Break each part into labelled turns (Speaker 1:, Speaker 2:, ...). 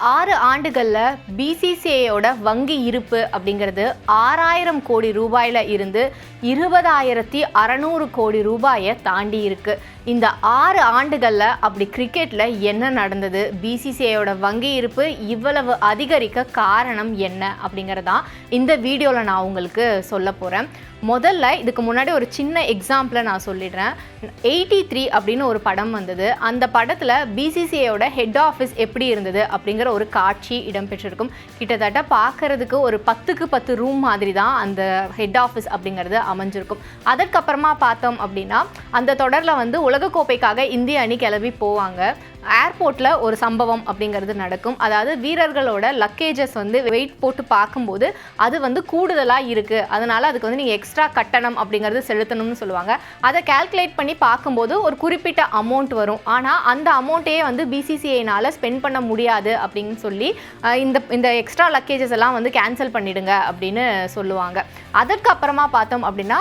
Speaker 1: ஆறு ஆண்டுகளில் பிசிசிஐயோட வங்கி இருப்பு அப்படிங்கிறது ஆறாயிரம் கோடி ரூபாயில் இருந்து இருபதாயிரத்தி அறநூறு கோடி ரூபாயை தாண்டி இருக்கு. இந்த ஆறு ஆண்டுகளில் அப்படி கிரிக்கெட்டில் என்ன நடந்தது? பிசிசிஐயோட வங்கி இருப்பு இவ்வளவு அதிகரிக்க காரணம் என்ன அப்படிங்கிறதான் இந்த வீடியோவில் நான் உங்களுக்கு சொல்ல போகிறேன் முதல்ல இதுக்கு முன்னாடி ஒரு சின்ன எக்ஸாம்பிளை நான் சொல்லிடுறேன். எயிட்டி த்ரீ அப்படின்னு ஒரு படம் வந்தது. அந்த படத்தில் பிசிசிஐயோட ஹெட் ஆஃபீஸ் எப்படி இருந்தது அப்படிங்கிற ஒரு காட்சி இடம்பெற்றிருக்கும். கிட்டத்தட்ட பார்க்கறதுக்கு ஒரு பத்துக்கு பத்து ரூம் மாதிரி தான் அந்த ஹெட் ஆஃபீஸ் அப்படிங்கிறது அமைஞ்சிருக்கும். அதற்கப்புறமா பார்த்தோம் அப்படின்னா அந்த தொடரில் வந்து உலகக்கோப்பைக்காக இந்திய அணி கிளம்பி போவாங்க. ஏர்போர்ட்டில் ஒரு சம்பவம் அப்படிங்கிறது நடக்கும். அதாவது வீரர்களோட லக்கேஜஸ் வந்து வெயிட் போட்டு பார்க்கும்போது அது வந்து கூடுதலாக இருக்குது அதனால் அதுக்கு வந்து நீங்கள் எக்ஸ்ட்ரா கட்டணம் அப்படிங்கிறது செலுத்தணும்னு சொல்லுவாங்க. அதை கால்குலேட் பண்ணி பார்க்கும்போது ஒரு குறிப்பிட்ட அமௌண்ட் வரும். ஆனால் அந்த அமௌண்ட்டையே வந்து பிசிசிஐனால் ஸ்பெண்ட் பண்ண முடியாது அப்படின்னு சொல்லி இந்த இந்த எக்ஸ்ட்ரா லக்கேஜஸ் எல்லாம் வந்து கேன்சல் பண்ணிடுங்க அப்படின்னு சொல்லுவாங்க. அதற்கு அப்புறமா பார்த்தோம் அப்படின்னா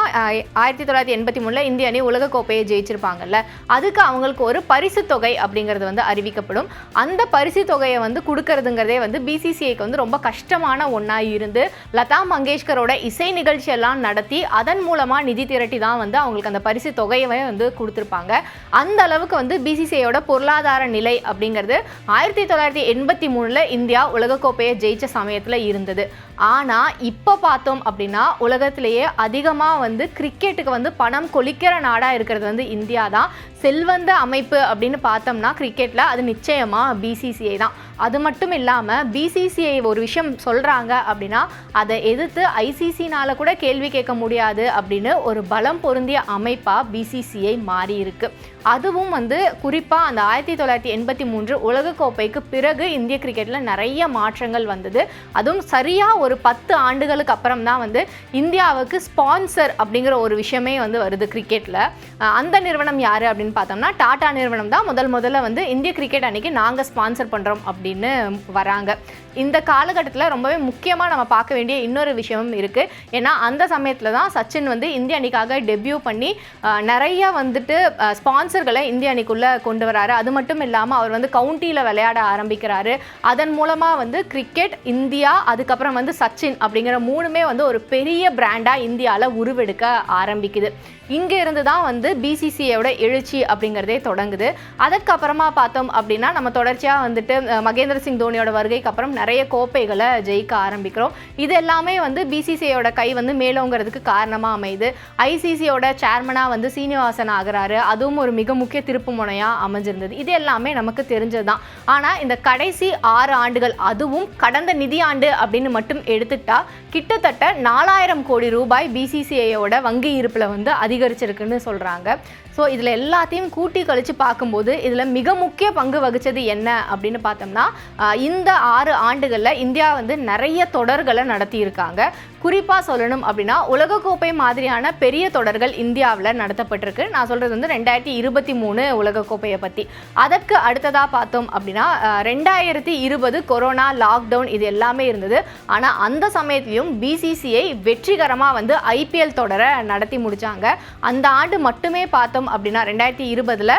Speaker 1: ஆயிரத்தி தொள்ளாயிரத்தி எண்பத்தி மூணில் இந்திய அணி உலகக்கோப்பையை ஜெயிச்சிருப்பாங்கல்ல. அதுக்கு அவங்களுக்கு ஒரு பரிசு தொகை அப்படிங்கிறது வந்து அறிவிக்கப்படும். அந்த பரிசு தொகையை வந்து கொடுக்கறதுங்கிறதே வந்து பிசிசிஐக்கு வந்து ரொம்ப கஷ்டமான ஒன்றா இருந்து லதா மங்கேஷ்கரோட இசை நிகழ்ச்சி எல்லாம் நடத்தி அதன் மூலமாக நிதி திரட்டி தான் வந்து அவங்களுக்கு அந்த பரிசு தொகையவே வந்து கொடுத்துருப்பாங்க. அந்த அளவுக்கு வந்து பிசிசிஐயோட பொருளாதார நிலை அப்படிங்கிறது ஆயிரத்தி தொள்ளாயிரத்தி எண்பத்தி மூணில் இந்தியா உலகக்கோப்பையை ஜெயிச்ச சமயத்தில் இருந்தது. ஆனால் இப்போ பார்த்தோம் அப்படின்னா உலகத்திலேயே அதிகமாக வந்து கிரிக்கெட்டுக்கு வந்து பணம் கொளிக்கிற நாடாக இருக்கிறது வந்து இந்தியா தான். செல்வந்த அமைப்பு அப்படின்னு பார்த்தோம்னா கிரிக்கெட்டில் அது நிச்சயமாக பிசிசிஐ தான். அது மட்டும் இல்லாமல் பிசிசிஐ ஒரு விஷயம் சொல்கிறாங்க அப்படின்னா அதை எதிர்த்து ஐசிசினால் கூட கேள்வி கேட்க முடியாது அப்படின்னு ஒரு பலம் பொருந்திய அமைப்பாக பிசிசிஐ மாறி இருக்கு. அதுவும் வந்து குறிப்பாக அந்த ஆயிரத்தி தொள்ளாயிரத்தி எண்பத்தி மூன்று உலகக்கோப்பைக்கு பிறகு இந்திய கிரிக்கெட்டில் நிறைய மாற்றங்கள் வந்தது. அதுவும் சரியாக ஒரு பத்து ஆண்டுகளுக்கு அப்புறம் தான் வந்து இந்தியாவுக்கு ஸ்பான்சர் அப்படிங்கிற ஒரு விஷயமே வந்து வருது கிரிக்கெட்டில் அந்த நிறுவனம் யார் அப்படின்னு பார்த்தோம்னா டாடா நிறுவனம் தான் முதல் முதல்ல வந்து இந்திய கிரிக்கெட் அன்னைக்கு நாங்கள் ஸ்பான்சர் பண்ணுறோம் அப்படின்னு அப்படின்னு வராங்க. இந்த காலகட்டத்தில் ரொம்பவே முக்கியமாக நம்ம பார்க்க வேண்டிய இன்னொரு விஷயமும் இருக்குது ஏன்னா அந்த சமயத்தில் தான் சச்சின் வந்து இந்திய அணிக்காக டெபியூ பண்ணி நிறைய வந்துட்டு ஸ்பான்சர்களை இந்திய அணிக்குள்ளே கொண்டு வராரு. அது மட்டும் இல்லாமல் அவர் வந்து கவுண்டியில் விளையாட ஆரம்பிக்கிறாரு. அதன் மூலமாக வந்து கிரிக்கெட் இந்தியா அதுக்கப்புறம் வந்து சச்சின் அப்படிங்கிற மூணுமே வந்து ஒரு பெரிய பிராண்டாக இந்தியாவில் உருவெடுக்க ஆரம்பிக்குது. இங்கே இருந்து தான் வந்து பிசிசிஐயோட எழுச்சி அப்படிங்கிறதே தொடங்குது. அதற்கப்புறமா பார்த்தோம் அப்படின்னா நம்ம தொடர்ச்சியாக வந்துட்டு மகேந்திர சிங் தோனியோட வருகைக்கு அப்புறம் நிறைய கோப்பைகளை ஜெயிக்க ஆரம்பிக்கிறோம். இது எல்லாமே வந்து பிசிசிஐயோட கை வந்து மேலோங்கிறதுக்கு காரணமாக அமையுது. ஐசிசியோட சேர்மனாக வந்து சீனிவாசன் ஆகிறாரு. அதுவும் ஒரு மிக முக்கிய திருப்பு முனையாக அமைஞ்சிருந்தது. இது எல்லாமே நமக்கு தெரிஞ்சது தான் ஆனால் இந்த கடைசி ஆறு ஆண்டுகள் அதுவும் கடந்த நிதியாண்டு அப்படின்னு மட்டும் எடுத்துட்டா கிட்டத்தட்ட நாலாயிரம் கோடி ரூபாய் பிசிசிஐயோட வங்கி இருப்பில் வந்து அதிகரிச்சிருக்குன்னு சொல்கிறாங்க ஸோ இதில் எல்லாத்தையும் கூட்டி கழித்து பார்க்கும்போது இதில் மிக முக்கிய பங்கு வகிச்சது என்ன அப்படின்னு பார்த்தோம்னா இந்த ஆறு ஆண்டுகளில் இந்தியா வந்து நிறைய தொடர்களை நடத்தியிருக்காங்க. குறிப்பாக சொல்லணும் அப்படின்னா உலகக்கோப்பை மாதிரியான பெரிய தொடர்கள் இந்தியாவில் நடத்தப்பட்டிருக்கு. நான் சொல்கிறது வந்து ரெண்டாயிரத்தி இருபத்தி மூணு உலகக்கோப்பையை பற்றி அதற்கு அடுத்ததாக பார்த்தோம் அப்படின்னா ரெண்டாயிரத்தி இருபது கொரோனா லாக்டவுன் இது எல்லாமே இருந்தது. ஆனால் அந்த சமயத்திலையும் பிசிசிஐ வெற்றிகரமாக வந்து ஐபிஎல் தொடரை நடத்தி முடித்தாங்க அந்த ஆண்டு மட்டுமே பார்த்தோம் அப்படின்னா ரெண்டாயிரத்தி இருபதில்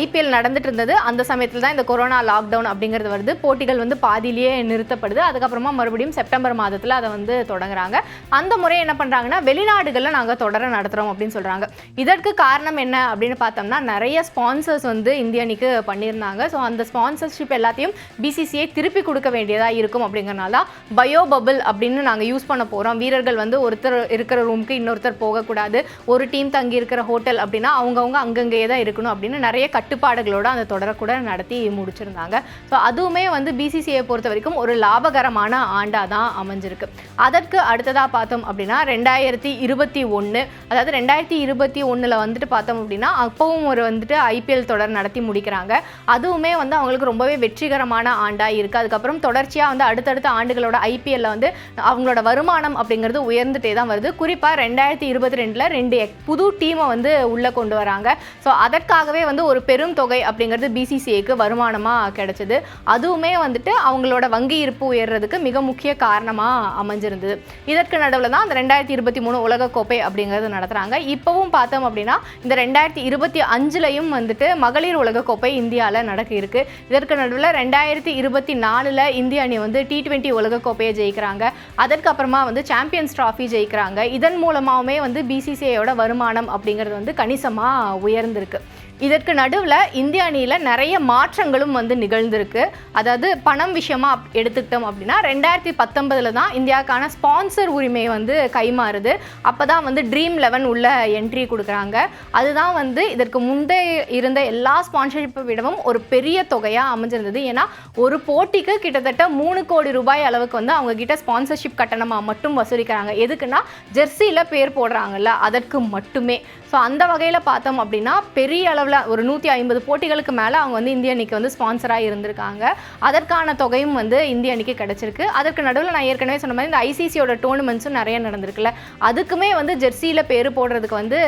Speaker 1: ஐபிஎல் நடந்துட்டு இருந்தது. அந்த சமயத்தில் தான் இந்த கொரோனா லாக்டவுன் அப்படிங்கிறது வருது. போட்டிகள் வந்து பாதியிலேயே நிறுத்தப்படுது. அதுக்கப்புறமா மறுபடியும் செப்டம்பர் மாதத்தில் அதை வந்து தொடங்குறாங்க. அந்த முறை என்ன பண்ணுறாங்கன்னா வெளிநாடுகளில் நாங்கள் தொடர நடத்துகிறோம் அப்படின்னு சொல்கிறாங்க இதற்கு காரணம் என்ன அப்படின்னு பார்த்தோம்னா நிறைய ஸ்பான்சர்ஸ் வந்து இந்திய அணிக்கு பண்ணியிருந்தாங்க. ஸோ அந்த ஸ்பான்சர்ஷிப் எல்லாத்தையும் பிசிசிஐ திருப்பி கொடுக்க வேண்டியதாக இருக்கும் அப்படிங்கிறனால தான் பயோ பபிள் அப்படின்னு நாங்கள் யூஸ் பண்ண போகிறோம் வீரர்கள் வந்து ஒருத்தர் இருக்கிற ரூமுக்கு இன்னொருத்தர் போகக்கூடாது. ஒரு டீம் தங்கி இருக்கிற ஹோட்டல் அப்படின்னா அவங்கவுங்க அங்கங்கேயே தான் இருக்கணும் அப்படின்னு நிறைய கட்டுப்பாடுகளோட அந்த தொடரை கூட நடத்தி முடிச்சிருந்தாங்க. ஸோ அதுவுமே வந்து பிசிசிஐ பொறுத்த வரைக்கும் ஒரு லாபகரமான ஆண்டாக தான் அமைஞ்சிருக்கு. அதற்கு அடுத்தது அடுத்ததாக பார்த்தோம் அப்படின்னா ரெண்டாயிரத்தி இருபத்தி ஒன்று அதாவது ரெண்டாயிரத்தி இருபத்தி ஒன்றில் வந்துட்டு பார்த்தோம் அப்படின்னா அப்பவும் ஒரு வந்துட்டு ஐபிஎல் தொடர் நடத்தி முடிக்கிறாங்க. அதுவுமே வந்து அவங்களுக்கு ரொம்பவே வெற்றிகரமான ஆண்டாக இருக்குது அதுக்கப்புறம் தொடர்ச்சியாக வந்து அடுத்தடுத்த ஆண்டுகளோட ஐபிஎல்லில் வந்து அவங்களோட வருமானம் அப்படிங்கிறது உயர்ந்துட்டே தான் வருது. குறிப்பாக ரெண்டாயிரத்தி இருபத்தி ரெண்டில் ரெண்டு புது டீமை வந்து உள்ளே கொண்டு வராங்க. ஸோ அதற்காகவே வந்து ஒரு பெரும் தொகை அப்படிங்கிறது பிசிசிஐக்கு வருமானமாக கிடச்சிது. அதுவுமே வந்துட்டு அவங்களோட வங்கி இருப்பு உயர்றதுக்கு மிக முக்கிய காரணமாக அமைஞ்சிருந்தது. இதற்கு நடுவில் தான் அந்த ரெண்டாயிரத்தி இருபத்தி மூணு உலகக்கோப்பை அப்படிங்கிறது நடத்துகிறாங்க இப்போவும் பார்த்தோம் அப்படின்னா இந்த ரெண்டாயிரத்தி இருபத்தி அஞ்சுலையும் வந்துட்டு மகளிர் உலகக்கோப்பை இந்தியாவில் நடக்க இருக்கு. இதற்கு நடுவில் ரெண்டாயிரத்தி இருபத்தி நாலில் இந்திய அணி வந்து டி டுவெண்ட்டி உலகக்கோப்பையை ஜெயிக்கிறாங்க. அதற்கப்புறமா வந்து சாம்பியன்ஸ் ட்ராஃபி ஜெயிக்கிறாங்க. இதன் மூலமாகவுமே வந்து பிசிசிஐயோட வருமானம் அப்படிங்கிறது வந்து கணிசமாக உயர்ந்திருக்கு. இதற்கு நடுவில் இந்திய அணியில் நிறைய மாற்றங்களும் வந்து நிகழ்ந்திருக்கு. அதாவது பணம் விஷயமா அப்- எடுத்துக்கிட்டோம் அப்படின்னா ரெண்டாயிரத்தி பத்தொன்பதில் தான் இந்தியாவுக்கான ஸ்பான்சர் உரிமை வந்து கைமாறுது. அப்போ தான் வந்து ட்ரீம் லெவன் உள்ள என்ட்ரி கொடுக்குறாங்க. அதுதான் வந்து இதற்கு முந்தைய இருந்த எல்லா ஸ்பான்சர்ஷிப்பை விடவும் ஒரு பெரிய தொகையாக அமைஞ்சிருந்தது. ஏன்னா ஒரு போட்டிக்கு கிட்டத்தட்ட மூணு கோடி ரூபாய் அளவுக்கு வந்து அவங்க கிட்ட ஸ்பான்சர்ஷிப் கட்டணமாக மட்டும் வசூலிக்கிறாங்க. எதுக்குன்னா ஜெர்சியில் பேர் போடுறாங்கல்ல அதற்கு மட்டுமே. ஸோ அந்த வகையில் பார்த்தோம் அப்படின்னா பெரிய அளவு அளவில் ஒரு நூற்றி ஐம்பது போட்டிகளுக்கு மேலே அவங்க வந்து இந்திய அணிக்கு வந்து ஸ்பான்சராக இருந்திருக்காங்க. அதற்கான தொகையும் வந்து இந்திய அணிக்கு கிடச்சிருக்கு. அதற்கு நடுவில் நான் ஏற்கனவே சொன்ன மாதிரி இந்த ஐசிசியோட டோர்னமெண்ட்ஸும் நிறைய நடந்திருக்குல்ல. அதுக்குமே வந்து ஜெர்சியில் பேர் போடுறதுக்கு வந்து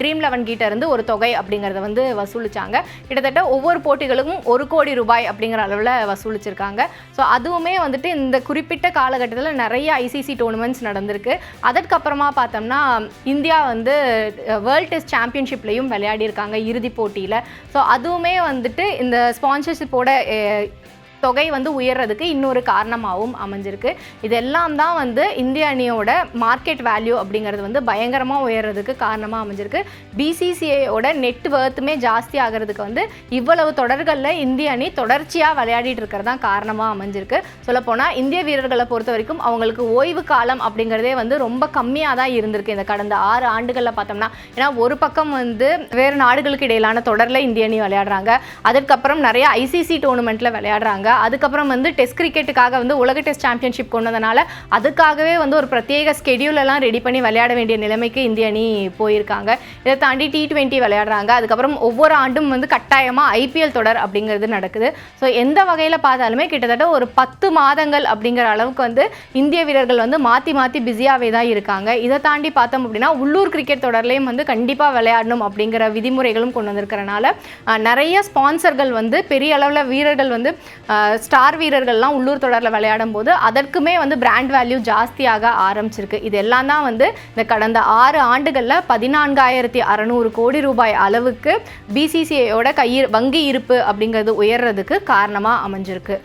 Speaker 1: ட்ரீம் லெவன் கிட்ட இருந்து ஒரு தொகை அப்படிங்கிறத வந்து வசூலிச்சாங்க. கிட்டத்தட்ட ஒவ்வொரு போட்டிகளுக்கும் ஒரு கோடி ரூபாய் அப்படிங்கிற அளவில் வசூலிச்சிருக்காங்க. ஸோ அதுவுமே வந்துட்டு இந்த குறிப்பிட்ட காலகட்டத்தில் நிறைய ஐசிசி டோர்னமெண்ட்ஸ் நடந்திருக்கு. அதற்கப்புறமா பார்த்தோம்னா இந்தியா வந்து வேர்ல்ட் டெஸ்ட் சாம்பியன்ஷிப்லையும் விளையாடி இருக்காங்க இறுதிப் போட்டியில் ஸோ அதுவுமே வந்துட்டு இந்த ஸ்பான்சர்ஷிப்போட தொகை வந்து உயர்றதுக்கு இன்னொரு காரணமாகவும் அமைஞ்சிருக்கு. இதெல்லாம் தான் வந்து இந்திய அணியோட மார்க்கெட் வேல்யூ அப்படிங்கிறது வந்து பயங்கரமாக உயர்றதுக்கு காரணமாக அமைஞ்சிருக்கு. பிசிசிஐயோட நெட் வர்த்துமே ஜாஸ்தி ஆகிறதுக்கு வந்து இவ்வளவு தொடர்களில் இந்திய அணி தொடர்ச்சியாக விளையாடிட்டு இருக்கிறது தான் காரணமாக அமைஞ்சிருக்கு. சொல்லப்போனால் இந்திய வீரர்களை பொறுத்த வரைக்கும் அவங்களுக்கு ஓய்வு காலம் அப்படிங்கிறதே வந்து ரொம்ப கம்மியாக தான் இருந்திருக்கு இந்த கடந்த ஆறு ஆண்டுகளில் பார்த்தோம்னா. ஏன்னா ஒரு பக்கம் வந்து வேறு நாடுகளுக்கு இடையிலான தொடரில் இந்திய அணி விளையாடுறாங்க. அதுக்கப்புறம் நிறைய ஐசிசி டோர்னமெண்ட்டில் விளையாடுறாங்க. அதுக்கப்புறம் வந்து டெஸ்ட் கிரிக்கெட்டுக்காக வந்து உலக டெஸ்ட் சாம்பியன்ஷிப் கொண்டதுனால அதுக்காகவே வந்து ஒரு பிரத்யேக schedule எல்லாம் ரெடி பண்ணி விளையாட வேண்டிய நிலைமைக்கு இந்திய அணி போயிருக்காங்க. இதை தாண்டி டி டுவெண்ட்டி விளையாடுறாங்க. அதுக்கப்புறம் ஒவ்வொரு ஆண்டும் வந்து கட்டாயமாக ஐபிஎல் தொடர் அப்படிங்கிறது நடக்குது. ஸோ எந்த வகையில் பார்த்தாலுமே கிட்டத்தட்ட ஒரு பத்து மாதங்கள் அப்படிங்கிற அளவுக்கு வந்து இந்திய வீரர்கள் வந்து மாற்றி மாற்றி பிஸியாகவே தான் இருக்காங்க. இதை தாண்டி பார்த்தோம் அப்படின்னா உள்ளூர் கிரிக்கெட் தொடர்லேயும் வந்து கண்டிப்பாக விளையாடணும் அப்படிங்கிற விதிமுறைகளும் கொண்டு வந்திருக்கிறனால நிறைய ஸ்பான்சர்கள் வந்து பெரிய அளவில் வீரர்கள் வந்து ஸ்டார் வீரர்கள்லாம் உள்ளூர் தொடரில் விளையாடும் போது அதற்குமே வந்து பிராண்ட் வேல்யூ ஜாஸ்தியாக ஆரம்பிச்சிருக்கு. இது எல்லாம் தான் வந்து இந்த கடந்த ஆறு ஆண்டுகளில் பதினான்காயிரத்தி அறநூறு கோடி ரூபாய் அளவுக்கு பிசிசிஐயோட கையில் வங்கி இருப்பு அப்படிங்கிறது உயர்றதுக்கு காரணமாக அமைஞ்சிருக்கு.